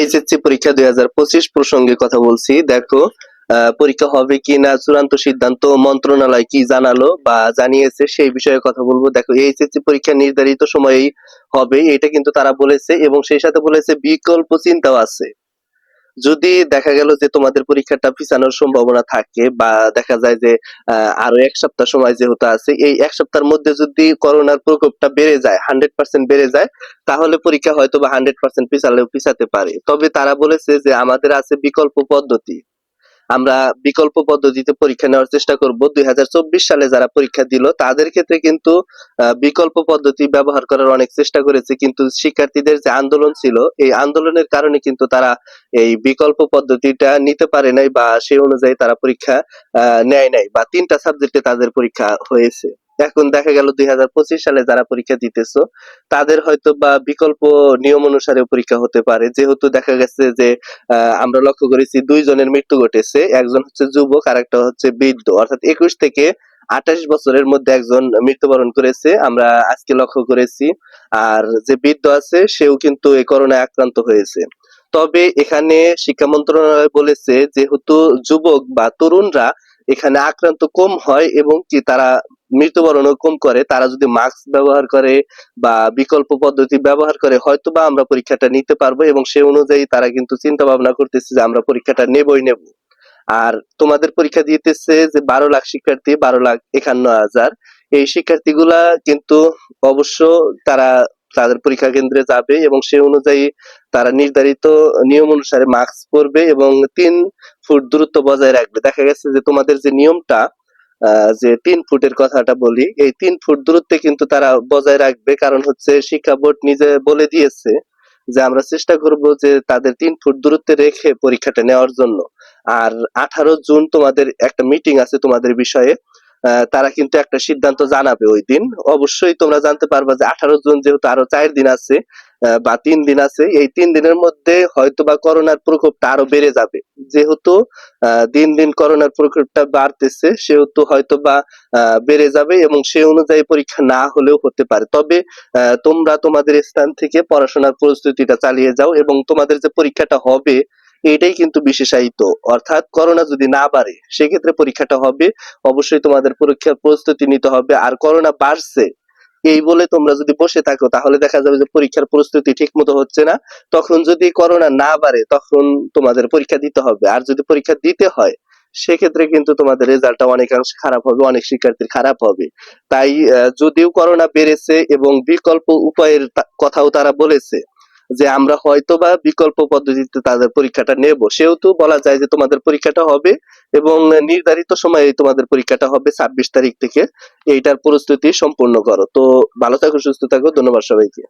HSC পরীক্ষা দুই হাজার পঁচিশ প্রসঙ্গে কথা বলছি। দেখো পরীক্ষা হবে কি না, চূড়ান্ত সিদ্ধান্ত মন্ত্রণালয় কি জানালো বা জানিয়েছে সেই বিষয়ে কথা বলব। দেখো, এইচএসসি পরীক্ষা নির্ধারিত সময়েই হবে, এটা কিন্তু তারা বলেছে এবং সেই সাথে বলেছে বিকল্প চিন্তাও আছে। যদি দেখা গেল যে তোমাদের পরীক্ষাটা পিছানোর সম্ভাবনা থাকে বা দেখা যায় যে আরও এক সপ্তাহ সময় যেহেতু আছে, এই এক সপ্তাহের মধ্যে যদি করোনার প্রকোপটা বেড়ে যায় হান্ড্রেড পার্সেন্ট বেড়ে যায়, তাহলে পরীক্ষা হয়তো বা হান্ড্রেড পার্সেন্ট পিছালেও পিছাতে পারে। তবে তারা বলেছে যে আমাদের আছে বিকল্প পদ্ধতি। আমরা বিকল্প পদ্ধতিতে পরীক্ষা নেওয়ার চেষ্টা করব। দুই হাজার চব্বিশ সালে যারা পরীক্ষা দিল, তাদের ক্ষেত্রে কিন্তু বিকল্প পদ্ধতি ব্যবহার করার অনেক চেষ্টা করেছে। কিন্তু শিক্ষার্থীদের যে আন্দোলন ছিল, এই আন্দোলনের কারণে কিন্তু তারা এই বিকল্প পদ্ধতিটা নিতে পারে নাই বা সেই অনুযায়ী তারা পরীক্ষা নেয় নাই বা তিনটা সাবজেক্টে তাদের পরীক্ষা হয়েছে। এখন দেখা গেল দুই হাজার পঁচিশ সালে যারা পরীক্ষা দিতেছো, তাদের হয়তো বা বিকল্প নিয়ম অনুসারে পরীক্ষা হতে পারে। যেহেতু দেখা গেছে যে আমরা লক্ষ্য করেছি দুইজনের মৃত্যু ঘটেছে, একজন হচ্ছে যুবক আর একটা হচ্ছে বৃদ্ধ। অর্থাৎ একুশ থেকে আঠাশ বছরের মধ্যে একজন মৃত্যুবরণ করেছে, আমরা আজকে লক্ষ্য করেছি। আর যে বৃদ্ধ আছে, সেও কিন্তু এই করোনায় আক্রান্ত হয়েছে। তবে এখানে শিক্ষা মন্ত্রণালয় বলেছে, যেহেতু যুবক বা তরুণরা এখানে আক্রান্ত কম হয় এবং কি তারা মৃত্যুবরণও কম করে, তারা যদি মাস্ক ব্যবহার করে বা বিকল্প পদ্ধতি ব্যবহার করে হয়তো বা আমরা পরীক্ষাটা নিতে পারব এবং সে অনুযায়ী তারা কিন্তু চিন্তা ভাবনা করতেছে যে আমরা পরীক্ষাটা নেবই নেব। আর তোমাদের পরীক্ষা দিতেছে যে বারো লাখ শিক্ষার্থী, বারো লাখ একান্ন হাজার। এই শিক্ষার্থীগুলা কিন্তু অবশ্য তারা তাদের পরীক্ষা কেন্দ্রে যাবে এবং সে অনুযায়ী তারা নির্ধারিত নিয়ম অনুসারে মাস্ক পরবে এবং তিন ফুট দূরত্ব বজায় রাখবে। দেখা গেছে যে তোমাদের যে নিয়মটা যে তিন ফুটের কথাটা বলি, এই তিন ফুট দূরত্বে কিন্তু তারা বজায় রাখবে। কারণ হচ্ছে শিক্ষা বোর্ড নিজে বলে দিয়েছে যে আমরা চেষ্টা করব যে তাদের তিন ফুট দূরত্বে রেখে পরীক্ষাটা নেওয়ার জন্য। আর আঠারো জুন তোমাদের একটা মিটিং আছে তোমাদের বিষয়ে। তারা কিন্তু একটা সিদ্ধান্ত জানাবে ওই দিন। অবশ্যই তোমরা জানতে পারবা যে আঠারো জুন যেহেতু আরও চার দিন আছে বা তিন দিন আছে, এই তিন দিনের মধ্যে হয়তো বা করোনার প্রকোপটা আরও বেড়ে যাবে। যেহেতু দিন দিন করোনার প্রকোপটা বাড়তেছে, সেহেতু হয়তো বা বেড়ে যাবে এবং সে অনুযায়ী পরীক্ষা না হলেও হতে পারে। তবে তোমরা তোমাদের স্থান থেকে পড়াশোনার প্রস্তুতিটা চালিয়ে যাও এবং তোমাদের যে পরীক্ষাটা হবে এটাই কিন্তু বিশেষায়িত। অর্থাৎ করোনা যদি না বাড়ে, সেক্ষেত্রে পরীক্ষাটা হবে, অবশ্যই তোমাদের পরীক্ষার প্রস্তুতি নিতে হবে। আর করোনা বাড়ছে, এই বলে তোমরা যদি বসে থাকো, তাহলে দেখা যাবে যে পরীক্ষার প্রস্তুতি ঠিক মতো হচ্ছে না। তখন যদি করোনা না বাড়ে, তখন তোমাদের পরীক্ষা দিতে হবে। আর যদি পরীক্ষা দিতে হয়, সেক্ষেত্রে কিন্তু তোমাদের রেজাল্টটা অনেকাংশ খারাপ হবে, অনেক শিক্ষার্থীর খারাপ হবে। তাই যদিও করোনা বেড়েছে এবং বিকল্প উপায়ের কথাও তারা বলেছে যে আমরা হয়তো বা বিকল্প পদ্ধতিতে তাদের পরীক্ষাটা নেব। সেহেতু বলা যায় যে তোমাদের পরীক্ষাটা হবে এবং নির্ধারিত সময়ে তোমাদের পরীক্ষাটা হবে ছাব্বিশ তারিখ থেকে। এইটার প্রস্তুতি সম্পূর্ণ করো। তো ভালো থাকো, সুস্থ থাকো। ধন্যবাদ সবাইকে।